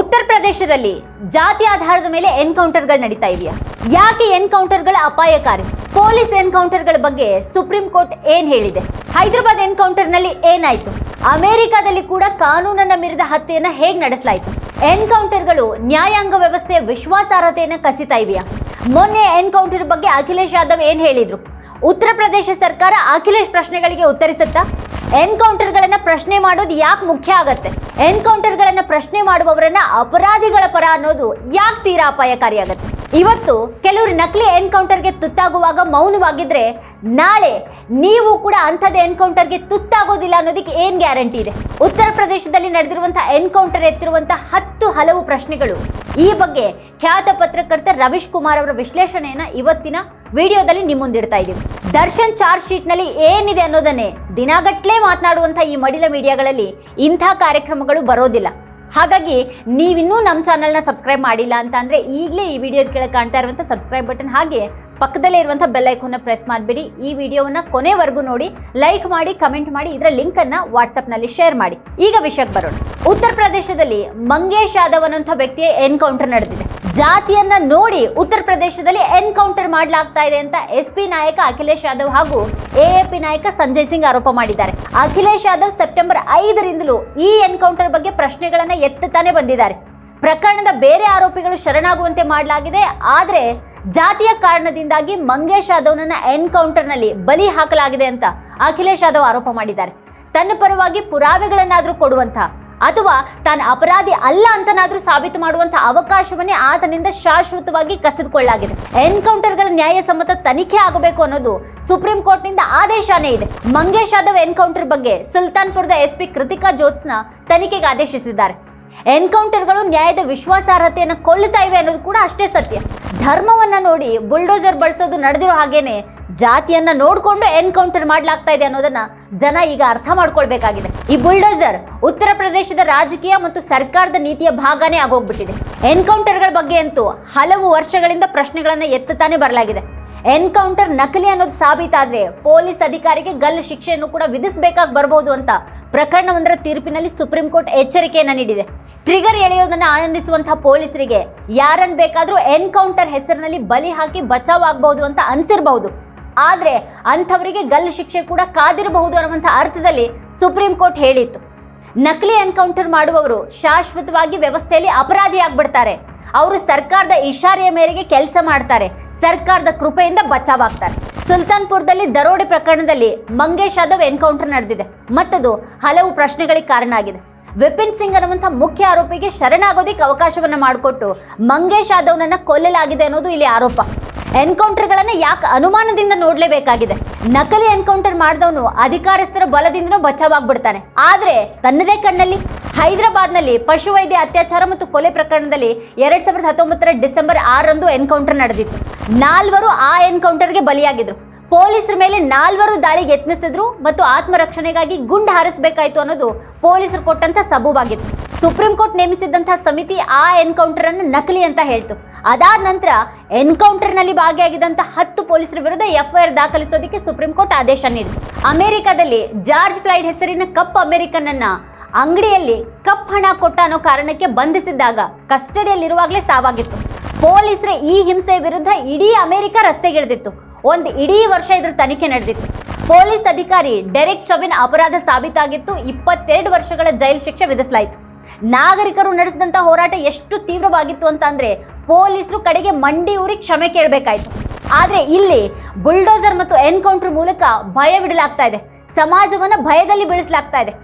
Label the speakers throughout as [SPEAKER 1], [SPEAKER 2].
[SPEAKER 1] ಉತ್ತರ ಪ್ರದೇಶದಲ್ಲಿ ಜಾತಿ ಆಧಾರದ ಮೇಲೆ ಎನ್ಕೌಂಟರ್ಗಳು ನಡೀತಾ ಇದೆಯಾ? ಯಾಕೆ ಎನ್ಕೌಂಟರ್ಗಳ ಅಪಾಯಕಾರಿ? ಪೊಲೀಸ್ ಎನ್ಕೌಂಟರ್ಗಳ ಬಗ್ಗೆ ಸುಪ್ರೀಂ ಕೋರ್ಟ್ ಏನ್ ಹೇಳಿದೆ? ಹೈದರಾಬಾದ್ ಎನ್ಕೌಂಟರ್ನಲ್ಲಿ ಏನಾಯ್ತು? ಅಮೆರಿಕಾದಲ್ಲಿ ಕೂಡ ಕಾನೂನನ್ನ ಮೀರಿದ ಹತ್ಯೆಯನ್ನ ಹೇಗೆ ನಡೆಸಲಾಯಿತು? ಎನ್ಕೌಂಟರ್ಗಳು ನ್ಯಾಯಾಂಗ ವ್ಯವಸ್ಥೆಯ ವಿಶ್ವಾಸಾರ್ಹತೆಯನ್ನ ಕಸಿತಾ ಇದೆಯಾ? ಮೊನ್ನೆ ಎನ್ಕೌಂಟರ್ ಬಗ್ಗೆ ಅಖಿಲೇಶ್ ಯಾದವ್ ಏನ್ ಹೇಳಿದ್ರು? ಉತ್ತರ ಪ್ರದೇಶ ಸರ್ಕಾರ ಅಖಿಲೇಶ್ ಪ್ರಶ್ನೆಗಳಿಗೆ ಉತ್ತರಿಸುತ್ತಾ? ಎನ್ಕೌಂಟರ್ಗಳನ್ನು ಪ್ರಶ್ನೆ ಮಾಡೋದು ಯಾಕೆ ಮುಖ್ಯ ಆಗತ್ತೆ? ಎನ್ಕೌಂಟರ್ಗಳನ್ನ ಪ್ರಶ್ನೆ ಮಾಡುವವರನ್ನ ಅಪರಾಧಿಗಳ ಪರ ಅನ್ನೋದು ಯಾಕೆ ತೀರಾ ಅಪಾಯಕಾರಿಯಾಗುತ್ತೆ? ಇವತ್ತು ಕೆಲವರು ನಕಲಿ ಎನ್ಕೌಂಟರ್ಗೆ ತುತ್ತಾಗುವಾಗ ಮೌನವಾಗಿದ್ರೆ ನಾಳೆ ನೀವು ಕೂಡ ಅಂಥದ್ದು ಎನ್ಕೌಂಟರ್ಗೆ ತುತ್ತಾಗೋದಿಲ್ಲ ಅನ್ನೋದಕ್ಕೆ ಏನ್ ಗ್ಯಾರಂಟಿ ಇದೆ? ಉತ್ತರ ಪ್ರದೇಶದಲ್ಲಿ ನಡೆದಿರುವಂತಹ ಎನ್ಕೌಂಟರ್ ಎತ್ತಿರುವಂತಹ ಹತ್ತು ಹಲವು ಪ್ರಶ್ನೆಗಳು ಈ ಬಗ್ಗೆ ಖ್ಯಾತ ಪತ್ರಕರ್ತ ರವೀಶ್ ಕುಮಾರ್ ಅವರ ವಿಶ್ಲೇಷಣೆಯನ್ನ ಇವತ್ತಿನ ವಿಡಿಯೋದಲ್ಲಿ ನಿಮ್ಮ ಮುಂದಿಡ್ತಾ ಇದ್ದೀವಿ. ದರ್ಶನ್ ಚಾರ್ಜ್ ಶೀಟ್ನಲ್ಲಿ ಏನಿದೆ ಅನ್ನೋದನ್ನೇ ದಿನಗಟ್ಲೆ ಮಾತನಾಡುವಂತಹ ಈ ಮಡಿಲ ಮೀಡಿಯಾಗಳಲ್ಲಿ ಇಂಥ ಕಾರ್ಯಕ್ರಮಗಳು ಬರೋದಿಲ್ಲ. ಹಾಗಾಗಿ ನೀವಿನ್ನೂ ನಮ್ಮ ಚಾನಲ್ನ ಸಬ್ಸ್ಕ್ರೈಬ್ ಮಾಡಿಲ್ಲ ಅಂತ ಅಂದರೆ ಈಗಲೇ ಈ ವಿಡಿಯೋದ ಕೆಳಗೆ ಕಾಣ್ತಾ ಇರುವಂಥ ಸಬ್ಸ್ಕ್ರೈಬ್ ಬಟನ್ ಹಾಗೆ ಪಕ್ಕದಲ್ಲೇ ಇರುವಂಥ ಬೆಲ್ ಐಕೋನ್ನ ಪ್ರೆಸ್ ಮಾಡಿಬಿಡಿ. ಈ ವಿಡಿಯೋವನ್ನು ಕೊನೆವರೆಗೂ ನೋಡಿ ಲೈಕ್ ಮಾಡಿ ಕಮೆಂಟ್ ಮಾಡಿ, ಇದರ ಲಿಂಕನ್ನು ವಾಟ್ಸಪ್ನಲ್ಲಿ ಶೇರ್ ಮಾಡಿ. ಈಗ ವಿಷಯಕ್ಕೆ ಬರೋಣ. ಉತ್ತರ ಪ್ರದೇಶದಲ್ಲಿ ಮಂಗೇಶ್ ಯಾದವ್ ಅನ್ನೋಂಥ ವ್ಯಕ್ತಿಯ ಎನ್ಕೌಂಟರ್ ನಡೆದಿದೆ. ಜಾತಿಯನ್ನ ನೋಡಿ ಉತ್ತರ ಪ್ರದೇಶದಲ್ಲಿ ಎನ್ಕೌಂಟರ್ ಮಾಡಲಾಗ್ತಾ ಇದೆ ಅಂತ ಎಸ್ ಪಿ ನಾಯಕ ಅಖಿಲೇಶ್ ಯಾದವ್ ಹಾಗೂ ಎಎಪಿ ನಾಯಕ ಸಂಜಯ್ ಸಿಂಗ್ ಆರೋಪ ಮಾಡಿದ್ದಾರೆ. ಅಖಿಲೇಶ್ ಯಾದವ್ ಸೆಪ್ಟೆಂಬರ್ ಐದರಿಂದಲೂ ಈ ಎನ್ಕೌಂಟರ್ ಬಗ್ಗೆ ಪ್ರಶ್ನೆಗಳನ್ನ ಎತ್ತುತ್ತಾನೆ ಬಂದಿದ್ದಾರೆ. ಪ್ರಕರಣದ ಬೇರೆ ಆರೋಪಿಗಳು ಶರಣಾಗುವಂತೆ ಮಾಡಲಾಗಿದೆ. ಆದರೆ ಜಾತಿಯ ಕಾರಣದಿಂದಾಗಿ ಮಂಗೇಶ್ ಯಾದವ್ನನ್ನ ಎನ್ಕೌಂಟರ್ನಲ್ಲಿ ಬಲಿ ಹಾಕಲಾಗಿದೆ ಅಂತ ಅಖಿಲೇಶ್ ಯಾದವ್ ಆರೋಪ ಮಾಡಿದ್ದಾರೆ. ತನ್ನ ಪರವಾಗಿ ಪುರಾವೆಗಳನ್ನಾದರೂ ಕೊಡುವಂತ ಅಥವಾ ತಾನು ಅಪರಾಧಿ ಅಲ್ಲ ಅಂತನಾದ್ರೂ ಸಾಬೀತು ಮಾಡುವಂತಹ ಅವಕಾಶವನ್ನೇ ಆತನಿಂದ ಶಾಶ್ವತವಾಗಿ ಕಸಿದುಕೊಳ್ಳಲಾಗಿದೆ. ಎನ್ಕೌಂಟರ್ಗಳ ನ್ಯಾಯಸಮ್ಮತ ತನಿಖೆ ಆಗಬೇಕು ಅನ್ನೋದು ಸುಪ್ರೀಂ ಕೋರ್ಟ್ನಿಂದ ಆದೇಶನೇ ಇದೆ. ಮಂಗೇಶ್ ಯಾದವ್ ಎನ್ಕೌಂಟರ್ ಬಗ್ಗೆ ಸುಲ್ತಾನ್ಪುರದ ಎಸ್ ಪಿ ಕೃತಿಕಾ ಜೋತ್ಸ್ನ ತನಿಖೆಗೆ ಆದೇಶಿಸಿದ್ದಾರೆ. ಎನ್ಕೌಂಟರ್ಗಳು ನ್ಯಾಯದ ವಿಶ್ವಾಸಾರ್ಹತೆಯನ್ನು ಕೊಲ್ಲುತ್ತಾ ಇವೆ ಅನ್ನೋದು ಕೂಡ ಅಷ್ಟೇ ಸತ್ಯ. ಧರ್ಮವನ್ನ ನೋಡಿ ಬುಲ್ಡೋಸರ್ ಬಳಸೋದು ನಡೆದಿರೋ ಹಾಗೇನೆ ಜಾತಿಯನ್ನ ನೋಡಿಕೊಂಡು ಎನ್ಕೌಂಟರ್ ಮಾಡಲಾಗ್ತಾ ಇದೆ ಅನ್ನೋದನ್ನ ಜನ ಈಗ ಅರ್ಥ ಮಾಡ್ಕೊಳ್ಬೇಕಾಗಿದೆ. ಈ ಬುಲ್ಡೋಸರ್ ಉತ್ತರ ಪ್ರದೇಶದ ರಾಜಕೀಯ ಮತ್ತು ಸರ್ಕಾರದ ನೀತಿಯ ಭಾಗನೇ ಆಗೋಗ್ಬಿಟ್ಟಿದೆ. ಎನ್ಕೌಂಟರ್ಗಳ ಬಗ್ಗೆ ಅಂತೂ ಹಲವು ವರ್ಷಗಳಿಂದ ಪ್ರಶ್ನೆಗಳನ್ನ ಎತ್ತುತ್ತಾನೆ ಬರಲಾಗಿದೆ. ಎನ್ಕೌಂಟರ್ ನಕಲಿ ಅನ್ನೋದು ಸಾಬೀತಾದ್ರೆ ಪೊಲೀಸ್ ಅಧಿಕಾರಿಗೆ ಗಲ್ಲು ಶಿಕ್ಷೆಯನ್ನು ಕೂಡ ವಿಧಿಸಬೇಕಾಗಿ ಬರಬಹುದು ಅಂತ ಪ್ರಕರಣವೊಂದರ ತೀರ್ಪಿನಲ್ಲಿ ಸುಪ್ರೀಂ ಕೋರ್ಟ್ ಎಚ್ಚರಿಕೆಯನ್ನು ನೀಡಿದೆ. ಟ್ರಿಗರ್ ಎಳೆಯೋದನ್ನ ಆನಂದಿಸುವಂತಹ ಪೊಲೀಸರಿಗೆ ಯಾರನ್ನ ಬೇಕಾದರೂ ಎನ್ಕೌಂಟರ್ ಹೆಸರಿನಲ್ಲಿ ಬಲಿ ಹಾಕಿ ಬಚಾವ್ ಆಗಬಹುದು ಅಂತ ಅನ್ಸಿರ್ಬಹುದು. ಆದ್ರೆ ಅಂಥವರಿಗೆ ಗಲ್ಲು ಶಿಕ್ಷೆ ಕೂಡ ಕಾದಿರಬಹುದು ಅನ್ನುವಂಥ ಅರ್ಥದಲ್ಲಿ ಸುಪ್ರೀಂ ಕೋರ್ಟ್ ಹೇಳಿತ್ತು. ನಕಲಿ ಎನ್ಕೌಂಟರ್ ಮಾಡುವವರು ಶಾಶ್ವತವಾಗಿ ವ್ಯವಸ್ಥೆಯಲ್ಲಿ ಅಪರಾಧಿ ಆಗ್ಬಿಡ್ತಾರೆ ಅವರು ಸರ್ಕಾರದ ಇಶಾರೆಯ ಮೇರೆಗೆ ಕೆಲಸ ಮಾಡ್ತಾರೆ. ಸರ್ಕಾರದ ಕೃಪೆಯಿಂದ ಬಚಾವಾಗ್ತಾರೆ. ಸುಲ್ತಾನ್ಪುರದಲ್ಲಿ ದರೋಡೆ ಪ್ರಕರಣದಲ್ಲಿ ಮಂಗೇಶ್ ಯಾದವ್ ಎನ್ಕೌಂಟರ್ ನಡೆದಿದೆ. ಮತ್ತದು ಹಲವು ಪ್ರಶ್ನೆಗಳಿಗೆ ಕಾರಣ ಆಗಿದೆ ವಿಪಿನ್ ಸಿಂಗ್ ಅನ್ನುವಂಥ ಮುಖ್ಯ ಆರೋಪಿಗೆ ಶರಣಾಗೋದಿಕ್ಕೆ ಅವಕಾಶವನ್ನು ಮಾಡಿಕೊಟ್ಟು ಮಂಗೇಶ್ ಯಾದವ್ನನ್ನು ಕೊಲ್ಲಲಾಗಿದೆ ಅನ್ನೋದು ಇಲ್ಲಿ ಆರೋಪ. ಎನ್ಕೌಂಟರ್ಗಳನ್ನ ಯಾಕೆ ಅನುಮಾನದಿಂದ ನೋಡ್ಲೇಬೇಕಾಗಿದೆ? ನಕಲಿ ಎನ್ಕೌಂಟರ್ ಮಾಡಿದವನು ಅಧಿಕಾರಸ್ಥರ ಬಲದಿಂದನೂ ಬಚಾವಾಗ್ಬಿಡ್ತಾನೆ. ಆದ್ರೆ ತನ್ನದೇ ಕಣ್ಣಲ್ಲಿ, ಹೈದರಾಬಾದ್ನಲ್ಲಿ ಪಶುವೈದ್ಯ ಅತ್ಯಾಚಾರ ಮತ್ತು ಕೊಲೆ ಪ್ರಕರಣದಲ್ಲಿ ಎರಡ್ ಸಾವಿರದ ಹತ್ತೊಂಬತ್ತರ ಡಿಸೆಂಬರ್ ಆರರಂದು ಎನ್ಕೌಂಟರ್ ನಡೆದಿತ್ತು. ನಾಲ್ವರು ಆ ಎನ್ಕೌಂಟರ್ಗೆ ಬಲಿಯಾಗಿದ್ರು. ಪೊಲೀಸರ ಮೇಲೆ ನಾಲ್ವರು ದಾಳಿಗೆ ಯತ್ನಿಸಿದ್ರು ಮತ್ತು ಆತ್ಮರಕ್ಷಣೆಗಾಗಿ ಗುಂಡು ಹಾರಿಸಬೇಕಾಯಿತು ಅನ್ನೋದು ಪೊಲೀಸರು ಕೊಟ್ಟಂತ ಸಬೂಬಾಗಿತ್ತು. ಸುಪ್ರೀಂ ಕೋರ್ಟ್ ನೇಮಿಸಿದಂತಹ ಸಮಿತಿ ಆ ಎನ್ಕೌಂಟರ್ ಅನ್ನು ನಕಲಿ ಅಂತ ಹೇಳ್ತು. ಅದಾದ ನಂತರ ಎನ್ಕೌಂಟರ್ನಲ್ಲಿ ಭಾಗಿಯಾಗಿದ್ದಂಥ ಹತ್ತು ಪೊಲೀಸರ ವಿರುದ್ಧ ಎಫ್ಐಆರ್ ದಾಖಲಿಸೋದಕ್ಕೆ ಸುಪ್ರೀಂ ಕೋರ್ಟ್ ಆದೇಶ ನೀಡಿತು. ಅಮೆರಿಕದಲ್ಲಿ ಜಾರ್ಜ್ ಫ್ಲೈಡ್ ಹೆಸರಿನ ಕಪ್ ಅಮೆರಿಕನ್ ಅನ್ನ ಅಂಗಡಿಯಲ್ಲಿ ಕಪ್ ಹಣ ಕೊಟ್ಟ ಅನ್ನೋ ಕಾರಣಕ್ಕೆ ಬಂಧಿಸಿದ್ದಾಗ ಕಸ್ಟಡಿಯಲ್ಲಿರುವಾಗಲೇ ಸಾವಾಗಿತ್ತು. ಪೊಲೀಸರ ಈ ಹಿಂಸೆ ವಿರುದ್ಧ ಇಡೀ ಅಮೆರಿಕ ರಸ್ತೆಗಿಳಿದಿತ್ತು. ಒಂದು ಇಡೀ ವರ್ಷ ಇದ್ರ ತನಿಖೆ ನಡೆದಿತ್ತು. ಪೊಲೀಸ್ ಅಧಿಕಾರಿ ಡೆರೆಕ್ ಚವಿನ್ ಅಪರಾಧ ಸಾಬೀತಾಗಿತ್ತು. ಇಪ್ಪತ್ತೆರಡು ವರ್ಷಗಳ ಜೈಲು ಶಿಕ್ಷೆ ವಿಧಿಸಲಾಯಿತು. ನಾಗರಿಕರು ನಡೆಸಿದಂಥ ಹೋರಾಟ ಎಷ್ಟು ತೀವ್ರವಾಗಿತ್ತು ಅಂತ ಅಂದರೆ ಪೊಲೀಸರು ಕಡೆಗೆ ಮಂಡಿ ಊರಿ ಕ್ಷಮೆ ಕೇಳಬೇಕಾಯ್ತು. ಆದರೆ ಇಲ್ಲಿ ಬುಲ್ಡೋಸರ್ ಮತ್ತು ಎನ್ಕೌಂಟರ್ ಮೂಲಕ ಭಯವಿಡಲಾಗ್ತಾ ಇದೆ. ಸಮಾಜವನ್ನ ಭಯದಲ್ಲಿ ಬೀಳಿಸಲಾಗ್ತಾ ಇದೆ.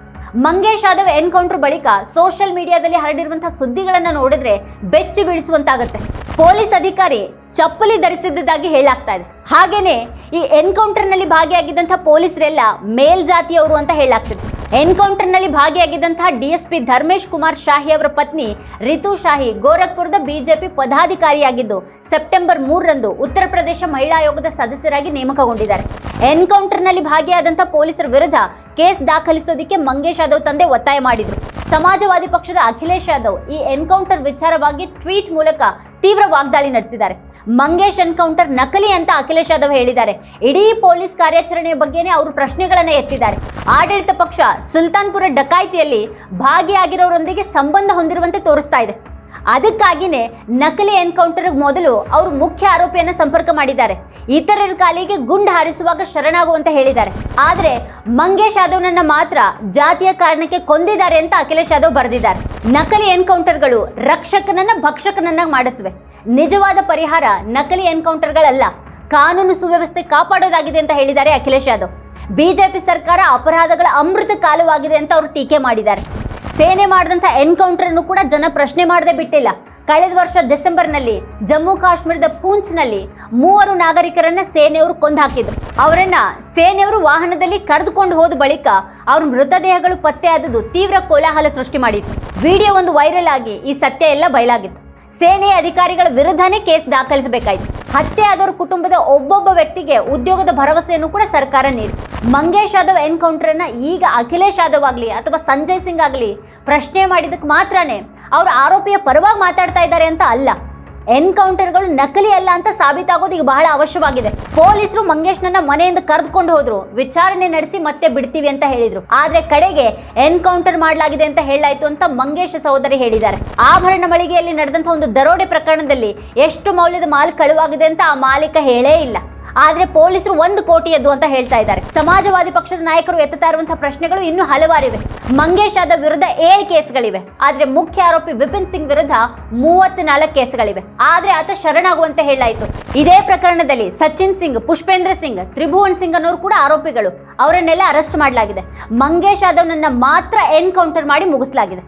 [SPEAKER 1] ಮಂಗೇಶ್ ಯಾದವ್ ಎನ್ಕೌಂಟರ್ ಬಳಿಕ ಸೋಷಿಯಲ್ ಮೀಡಿಯಾದಲ್ಲಿ ಹರಡಿರುವಂತಹ ಸುದ್ದಿಗಳನ್ನು ನೋಡಿದ್ರೆ ಬೆಚ್ಚಿ ಬೀಳಿಸುವಂತಾಗುತ್ತೆ. ಪೊಲೀಸ್ ಅಧಿಕಾರಿ ಚಪ್ಪಲಿ ಧರಿಸಿದ್ದಾಗಿ ಹೇಳಾಗ್ತಾ ಇದೆ. ಹಾಗೇನೆ ಈ ಎನ್ಕೌಂಟರ್ನಲ್ಲಿ ಭಾಗಿಯಾಗಿದ್ದಂತಹ ಪೊಲೀಸರೆಲ್ಲ ಮೇಲ್ಜಾತಿಯವರು ಅಂತ ಹೇಳಲಾಗ್ತಿದೆ ಎನ್ಕೌಂಟರ್ನಲ್ಲಿ ಭಾಗಿಯಾಗಿದ್ದಂತಹ ಡಿಎಸ್ಪಿ ಧರ್ಮೇಶ್ ಕುಮಾರ್ ಶಾಹಿ ಅವರ ಪತ್ನಿ ರಿತು ಶಾಹಿ ಗೋರಖ್ಪುರದ ಬಿಜೆಪಿ ಪದಾಧಿಕಾರಿಯಾಗಿದ್ದು, ಸೆಪ್ಟೆಂಬರ್ ಮೂರರಂದು ಉತ್ತರ ಪ್ರದೇಶ ಮಹಿಳಾ ಆಯೋಗದ ಸದಸ್ಯರಾಗಿ ನೇಮಕಗೊಂಡಿದ್ದಾರೆ. ಎನ್ಕೌಂಟರ್ನಲ್ಲಿ ಭಾಗಿಯಾದಂತಹ ಪೊಲೀಸರ ವಿರುದ್ಧ ಕೇಸ್ ದಾಖಲಿಸೋದಿಕ್ಕೆ ಮಂಗೇಶ್ ಯಾದವ್ ತಂದೆ ಒತ್ತಾಯ ಮಾಡಿದ್ರು. ಸಮಾಜವಾದಿ ಪಕ್ಷದ ಅಖಿಲೇಶ್ ಯಾದವ್ ಈ ಎನ್ಕೌಂಟರ್ ವಿಚಾರವಾಗಿ ಟ್ವೀಟ್ ಮೂಲಕ ತೀವ್ರ ವಾಗ್ದಾಳಿ ನಡೆಸಿದ್ದಾರೆ. ಮಂಗೇಶ್ ಎನ್ಕೌಂಟರ್ ನಕಲಿ ಅಂತ ಅಖಿಲೇಶ್ ಯಾದವ್ ಹೇಳಿದ್ದಾರೆ. ಇಡೀ ಪೊಲೀಸ್ ಕಾರ್ಯಾಚರಣೆಯ ಬಗ್ಗೆನೇ ಅವರು ಪ್ರಶ್ನೆಗಳನ್ನು ಎತ್ತಿದ್ದಾರೆ. ಆಡಳಿತ ಪಕ್ಷ ಸುಲ್ತಾನ್ಪುರ ಡಕಾಯಿತಿಯಲ್ಲಿ ಭಾಗಿಯಾಗಿರೋರೊಂದಿಗೆ ಸಂಬಂಧ ಹೊಂದಿರುವಂತೆ ತೋರಿಸ್ತಾ ಇದೆ. ಅದಕ್ಕಾಗಿನೇ ನಕಲಿ ಎನ್ಕೌಂಟರ್ ಮೊದಲು ಅವರು ಮುಖ್ಯ ಆರೋಪಿಯನ್ನ ಸಂಪರ್ಕ ಮಾಡಿದ್ದಾರೆ. ಇತರರ ಕಾಲಿಗೆ ಗುಂಡು ಹಾರಿಸುವಾಗ ಶರಣಾಗುವಂತ ಹೇಳಿದ್ದಾರೆ. ಆದರೆ ಮಂಗೇಶ್ ಯಾದವ್ನನ್ನ ಮಾತ್ರ ಜಾತಿಯ ಕಾರಣಕ್ಕೆ ಕೊಂದಿದ್ದಾರೆ ಅಂತ ಅಖಿಲೇಶ್ ಯಾದವ್ ಬರೆದಿದ್ದಾರೆ. ನಕಲಿ ಎನ್ಕೌಂಟರ್ಗಳು ರಕ್ಷಕನನ್ನ ಭಕ್ಷಕನನ್ನ ಮಾಡುತ್ತವೆ. ನಿಜವಾದ ಪರಿಹಾರ ನಕಲಿ ಎನ್ಕೌಂಟರ್ಗಳಲ್ಲ. ಕಾನೂನು ಸುವ್ಯವಸ್ಥೆ ಕಾಪಾಡೋದಾಗಿದೆ ಅಂತ ಹೇಳಿದ್ದಾರೆ ಅಖಿಲೇಶ್ ಯಾದವ್. ಬಿಜೆಪಿ ಸರ್ಕಾರ ಅಪರಾಧಗಳ ಅಮೃತ ಕಾಲವಾಗಿದೆ ಅಂತ ಅವರು ಟೀಕೆ ಮಾಡಿದ್ದಾರೆ. ಸೇನೆ ಮಾಡಿದಂಥ ಎನ್ಕೌಂಟರ್ ಕೂಡ ಜನ ಪ್ರಶ್ನೆ ಮಾಡದೆ ಬಿಟ್ಟಿಲ್ಲ. ಕಳೆದ ವರ್ಷ ಡಿಸೆಂಬರ್ನಲ್ಲಿ ಜಮ್ಮು ಕಾಶ್ಮೀರದ ಪೂಂಚ್ನಲ್ಲಿ ಮೂವರು ನಾಗರಿಕರನ್ನ ಸೇನೆಯವರು ಕೊಂದು ಹಾಕಿದ್ರು ಅವರನ್ನ ಸೇನೆಯವರು ವಾಹನದಲ್ಲಿ ಕರೆದುಕೊಂಡು ಹೋದ ಬಳಿಕ ಅವ್ರ ಮೃತದೇಹಗಳು ಪತ್ತೆಯಾದದ್ದು ತೀವ್ರ ಕೋಲಾಹಲ ಸೃಷ್ಟಿ ಮಾಡಿತ್ತು. ವಿಡಿಯೋ ಒಂದು ವೈರಲ್ ಆಗಿ ಈ ಸತ್ಯ ಎಲ್ಲ ಬಯಲಾಗಿತ್ತು. ಸೇನೆ ಅಧಿಕಾರಿಗಳ ವಿರುದ್ಧನೇ ಕೇಸ್ ದಾಖಲಿಸಬೇಕಾಯಿತು. ಹತ್ಯೆ ಆದವರ ಕುಟುಂಬದ ಒಬ್ಬೊಬ್ಬ ವ್ಯಕ್ತಿಗೆ ಉದ್ಯೋಗದ ಭರವಸೆಯನ್ನು ಕೂಡ ಸರ್ಕಾರ ನೀಡಿತು ಮಂಗೇಶ್ ಯಾದವ್ ಎನ್ಕೌಂಟರ್ನ ಈಗ ಅಖಿಲೇಶ್ ಯಾದವ್ ಆಗಲಿ ಅಥವಾ ಸಂಜಯ್ ಸಿಂಗ್ ಆಗಲಿ ಪ್ರಶ್ನೆ ಮಾಡಿದಕ್ಕೆ ಮಾತ್ರನೇ ಅವರು ಆರೋಪಿಯ ಪರವಾಗಿ ಮಾತಾಡ್ತಾ ಇದ್ದಾರೆ ಅಂತ ಅಲ್ಲ. ಎನ್ಕೌಂಟರ್ಗಳು ನಕಲಿ ಅಲ್ಲ ಅಂತ ಸಾಬೀತಾಗೋದು ಈಗ ಬಹಳ ಅವಶ್ಯವಾಗಿದೆ. ಪೊಲೀಸರು ಮಂಗೇಶ್ನನ್ನ ಮನೆಯಿಂದ ಕರೆದುಕೊಂಡು ಹೋದ್ರು. ವಿಚಾರಣೆ ನಡೆಸಿ ಮತ್ತೆ ಬಿಡ್ತೀವಿ ಅಂತ ಹೇಳಿದ್ರು. ಆದ್ರೆ ಕಡೆಗೆ ಎನ್ಕೌಂಟರ್ ಮಾಡಲಾಗಿದೆ ಅಂತ ಹೇಳಾಯ್ತು ಅಂತ ಮಂಗೇಶ್ ಸಹೋದರಿ ಹೇಳಿದ್ದಾರೆ. ಆಭರಣ ಮಳಿಗೆಯಲ್ಲಿ ನಡೆದಂತಹ ಒಂದು ದರೋಡೆ ಪ್ರಕರಣದಲ್ಲಿ ಎಷ್ಟು ಮೌಲ್ಯದ ಮಾಲ್ ಕಳುವಾಗಿದೆ ಅಂತ ಆ ಮಾಲೀಕ ಹೇಳೇ ಇಲ್ಲ. ಆದ್ರೆ ಪೊಲೀಸರು ಒಂದು ಕೋಟಿಯದ್ದು ಅಂತ ಹೇಳ್ತಾ ಇದ್ದಾರೆ. ಸಮಾಜವಾದಿ ಪಕ್ಷದ ನಾಯಕರು ಎತ್ತುತ್ತಾ ಇರುವಂತಹ ಪ್ರಶ್ನೆಗಳು ಇನ್ನೂ ಹಲವಾರಿವೆ. ಮಂಗೇಶ್ ಯಾದವ್ ವಿರುದ್ಧ ಏಳು ಕೇಸ್ಗಳಿವೆ. ಆದ್ರೆ ಮುಖ್ಯ ಆರೋಪಿ ವಿಪಿನ್ ಸಿಂಗ್ ವಿರುದ್ಧ ಮೂವತ್ನಾಲ್ಕು ಕೇಸ್ಗಳಿವೆ. ಆದ್ರೆ ಆತ ಶರಣಾಗುವಂತೆ ಹೇಳಾಯಿತು ಇದೇ ಪ್ರಕರಣದಲ್ಲಿ ಸಚಿನ್ ಸಿಂಗ್, ಪುಷ್ಪೇಂದ್ರ ಸಿಂಗ್, ತ್ರಿಭುವನ್ ಸಿಂಗ್ ಅನ್ನೋರು ಕೂಡ ಆರೋಪಿಗಳು. ಅವರನ್ನೆಲ್ಲ ಅರೆಸ್ಟ್ ಮಾಡಲಾಗಿದೆ. ಮಂಗೇಶ್ ಯಾದವ್ನನ್ನ ಮಾತ್ರ ಎನ್ಕೌಂಟರ್ ಮಾಡಿ ಮುಗಿಸಲಾಗಿದೆ.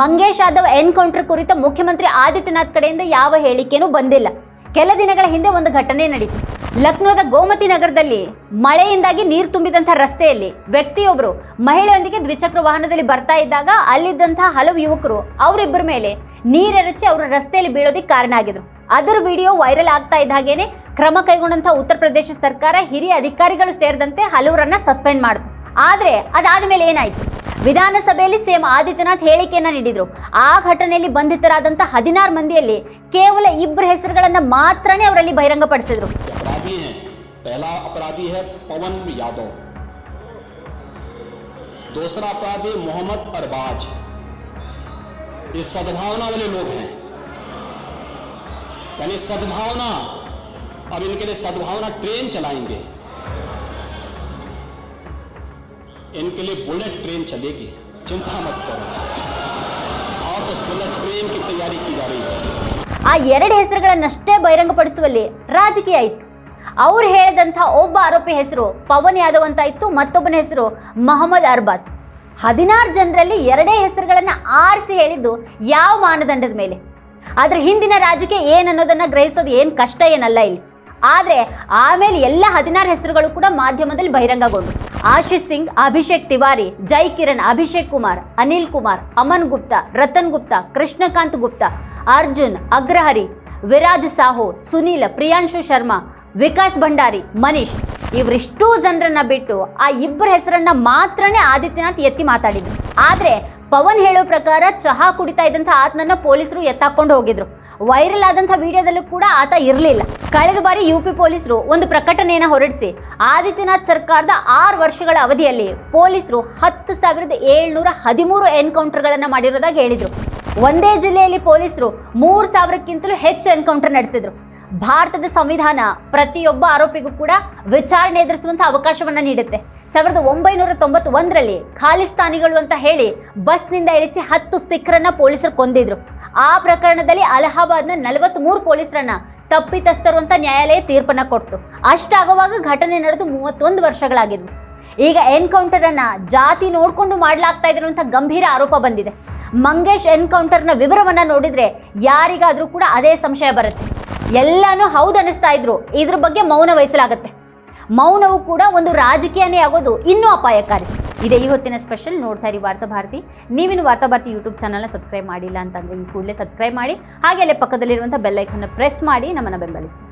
[SPEAKER 1] ಮಂಗೇಶ್ ಯಾದವ್ ಎನ್ಕೌಂಟರ್ ಕುರಿತ ಮುಖ್ಯಮಂತ್ರಿ ಆದಿತ್ಯನಾಥ್ ಕಡೆಯಿಂದ ಯಾವ ಹೇಳಿಕೆನೂ ಬಂದಿಲ್ಲ. ಕೆಲ ದಿನಗಳ ಹಿಂದೆ ಒಂದು ಘಟನೆ ನಡೀತು. ಲಕ್ನೋದ ಗೋಮತಿ ನಗರದಲ್ಲಿ ಮಳೆಯಿಂದಾಗಿ ನೀರು ತುಂಬಿದಂಥ ರಸ್ತೆಯಲ್ಲಿ ವ್ಯಕ್ತಿಯೊಬ್ಬರು ಮಹಿಳೆಯೊಂದಿಗೆ ದ್ವಿಚಕ್ರ ವಾಹನದಲ್ಲಿ ಬರ್ತಾ ಇದ್ದಾಗ ಅಲ್ಲಿದ್ದಂಥ ಹಲವು ಯುವಕರು ಅವರಿಬ್ಬರ ಮೇಲೆ ನೀರೆರಚಿ ಅವರ ರಸ್ತೆಯಲ್ಲಿ ಬೀಳೋದಕ್ಕೆ ಕಾರಣ ಆಗಿದ್ರು. ಅದರ ವಿಡಿಯೋ ವೈರಲ್ ಆಗ್ತಾ ಇದ್ದ ಹಾಗೇನೆ ಕ್ರಮ ಕೈಗೊಂಡಂಥ ಉತ್ತರ ಪ್ರದೇಶ ಸರ್ಕಾರ ಹಿರಿಯ ಅಧಿಕಾರಿಗಳು ಸೇರಿದಂತೆ ಹಲವರನ್ನ ಸಸ್ಪೆಂಡ್ ಮಾಡಿತು ಆದ್ರೆ ಅದಾದ ಮೇಲೆ ಏನಾಯ್ತು? ವಿಧಾನಸಭೆಯಲ್ಲಿ ಸಿಎಂ ಆದಿತ್ಯನಾಥ್ ಹೇಳಿಕೆಯನ್ನ ನೀಡಿದ್ರು ಆ ಘಟನೆಯಲ್ಲಿ ಬಂಧಿತರಾದಂತಹ ಹದಿನಾರು ಮಂದಿಯಲ್ಲಿ ಕೇವಲ ಇಬ್ಬರ ಹೆಸರುಗಳನ್ನ ಮಾತ್ರನೇ ಅವರಲ್ಲಿ ಬಹಿರಂಗಪಡಿಸಿದ್ರು
[SPEAKER 2] अपराधी हैं पहला अपराधी है पवन यादव दूसरा अपराधी मोहम्मद अरबाज ये सद्भावना वाले लोग हैं यानी सद्भावना अब इनके लिए सद्भावना ट्रेन चलाएंगे इनके लिए बुलेट ट्रेन चलेगी चिंता मत करो और उस बुलेट ट्रेन की तैयारी की जा रही है
[SPEAKER 1] ಆ ಎರಡು ಹೆಸರುಗಳನ್ನಷ್ಟೇ ಬಹಿರಂಗಪಡಿಸುವಲ್ಲಿ ರಾಜಕೀಯ ಇತ್ತು ಅವ್ರು ಹೇಳಿದಂಥ ಒಬ್ಬ ಆರೋಪಿ ಹೆಸರು ಪವನ್ ಯಾದವ್ ಅಂತ ಇತ್ತು ಮತ್ತೊಬ್ಬನ ಹೆಸರು ಮೊಹಮ್ಮದ್ ಅರ್ಬಾಸ್ ಹದಿನಾರು ಜನರಲ್ಲಿ ಎರಡೇ ಹೆಸರುಗಳನ್ನ ಆರಿಸಿ ಹೇಳಿದ್ದು ಯಾವ ಮಾನದಂಡದ ಮೇಲೆ ಆದ್ರೆ ಹಿಂದಿನ ರಾಜಕೀಯ ಏನನ್ನೋದನ್ನ ಗ್ರಹಿಸೋದು ಏನು ಕಷ್ಟ ಏನಲ್ಲ ಇಲ್ಲಿ ಆದ್ರೆ ಆಮೇಲೆ ಎಲ್ಲ ಹದಿನಾರು ಹೆಸರುಗಳು ಕೂಡ ಮಾಧ್ಯಮದಲ್ಲಿ ಬಹಿರಂಗಗೊಂಡು ಆಶಿಷ್ ಸಿಂಗ್, ಅಭಿಷೇಕ್ ತಿವಾರಿ, ಜೈ ಕಿರಣ್, ಅಭಿಷೇಕ್ ಕುಮಾರ್, ಅನಿಲ್ ಕುಮಾರ್, ಅಮನ್ ಗುಪ್ತಾ, ರತನ್ ಗುಪ್ತಾ, ಕೃಷ್ಣಕಾಂತ್ ಗುಪ್ತಾ, ಅರ್ಜುನ್, ಅಗ್ರಹರಿ, ವಿರಾಜ್ ಸಾಹು, ಸುನೀಲ್, ಪ್ರಿಯಾಂಶು ಶರ್ಮಾ, ವಿಕಾಸ್ ಭಂಡಾರಿ, ಮನೀಶ್ ಇವರಿಷ್ಟೂ ಜನರನ್ನ ಬಿಟ್ಟು ಆ ಇಬ್ಬರ ಹೆಸರನ್ನ ಮಾತ್ರನೇ ಆದಿತ್ಯನಾಥ್ ಎತ್ತಿ ಮಾತಾಡಿದ್ರು. ಆದ್ರೆ ಪವನ್ ಹೇಳೋ ಪ್ರಕಾರ ಚಹಾ ಕುಡಿತಾ ಇದ್ದಂಥ ಆತನನ್ನ ಪೊಲೀಸರು ಎತ್ತಾಕೊಂಡು ಹೋಗಿದ್ರು. ವೈರಲ್ ಆದಂಥ ವಿಡಿಯೋದಲ್ಲೂ ಕೂಡ ಆತ ಇರಲಿಲ್ಲ. ಕಳೆದ ಬಾರಿ ಯು ಪಿ ಪೊಲೀಸರು ಒಂದು ಪ್ರಕಟಣೆಯನ್ನು ಹೊರಡಿಸಿ, ಆದಿತ್ಯನಾಥ್ ಸರ್ಕಾರದ ಆರು ವರ್ಷಗಳ ಅವಧಿಯಲ್ಲಿ ಪೊಲೀಸರು ಹತ್ತು ಸಾವಿರದ ಏಳ್ನೂರ ಹದಿಮೂರು ಎನ್ಕೌಂಟರ್ಗಳನ್ನು ಮಾಡಿರೋದಾಗಿ ಹೇಳಿದರು. ಒಂದೇ ಜಿಲ್ಲೆಯಲ್ಲಿ ಪೊಲೀಸರು ಮೂರು ಸಾವಿರಕ್ಕಿಂತಲೂ ಹೆಚ್ಚು ಎನ್ಕೌಂಟರ್ ನಡೆಸಿದ್ರು. ಭಾರತದ ಸಂವಿಧಾನ ಪ್ರತಿಯೊಬ್ಬ ಆರೋಪಿಗೂ ಕೂಡ ವಿಚಾರಣೆ ಎದುರಿಸುವಂತಹ ಅವಕಾಶವನ್ನ ನೀಡುತ್ತೆ. ಸಾವಿರದ ಒಂಬೈನೂರ ತೊಂಬತ್ತು ಒಂದರಲ್ಲಿ ಖಾಲಿಸ್ತಾನಿಗಳು ಅಂತ ಹೇಳಿ ಬಸ್ನಿಂದ ಇಳಿಸಿ ಹತ್ತು ಸಿಖ್ರನ್ನ ಪೊಲೀಸರು ಕೊಂದಿದ್ರು. ಆ ಪ್ರಕರಣದಲ್ಲಿ ಅಲಹಾಬಾದ್ನ ನಲವತ್ತ್ಮೂರು ಪೊಲೀಸರನ್ನ ತಪ್ಪಿತಸ್ಥರು ಅಂತ ನ್ಯಾಯಾಲಯ ತೀರ್ಪನ್ನ ಕೊಡ್ತು. ಅಷ್ಟಾಗುವಾಗ ಘಟನೆ ನಡೆದು ಮೂವತ್ತೊಂದು ವರ್ಷಗಳಾಗಿದ್ವು. ಈಗ ಎನ್ಕೌಂಟರ್ ಅನ್ನ ಜಾತಿ ನೋಡ್ಕೊಂಡು ಮಾಡ್ಲಾಗ್ತಾ ಇದ್ರು ಅಂತ ಗಂಭೀರ ಆರೋಪ ಬಂದಿದೆ. ಮಂಗೇಶ್ ಎನ್ಕೌಂಟರ್ನ ವಿವರವನ್ನು ನೋಡಿದರೆ ಯಾರಿಗಾದರೂ ಕೂಡ ಅದೇ ಸಂಶಯ ಬರುತ್ತೆ. ಎಲ್ಲನೂ ಹೌದು ಅನ್ನಿಸ್ತಾ ಇದ್ರು. ಇದ್ರ ಬಗ್ಗೆ ಮೌನ ವಹಿಸಲಾಗುತ್ತೆ. ಮೌನವು ಕೂಡ ಒಂದು ರಾಜಕೀಯನೇ ಆಗೋದು ಇನ್ನೂ ಅಪಾಯಕಾರಿ. ಇದೇ ಈ ಹೊತ್ತಿನ ಸ್ಪೆಷಲ್ ನೋಡ್ತಾ ಇರಿ ವಾರ್ತಾ ಭಾರತಿ. ನೀವಿನ್ನು ವಾರ್ತಾ ಭಾರತಿ ಯೂಟ್ಯೂಬ್ ಚಾನಲ್ನ ಸಬ್ಸ್ಕ್ರೈಬ್ ಮಾಡಿಲ್ಲ ಅಂತಂದರೆ ಈ ಕೂಡಲೇ ಸಬ್ಸ್ಕ್ರೈಬ್ ಮಾಡಿ, ಹಾಗೆ ಅಲ್ಲೇ ಪಕ್ಕದಲ್ಲಿರುವಂಥ ಬೆಲ್ಲೈಕನ್ನು ಪ್ರೆಸ್ ಮಾಡಿ ನಮ್ಮನ್ನು ಬೆಂಬಲಿಸಿ.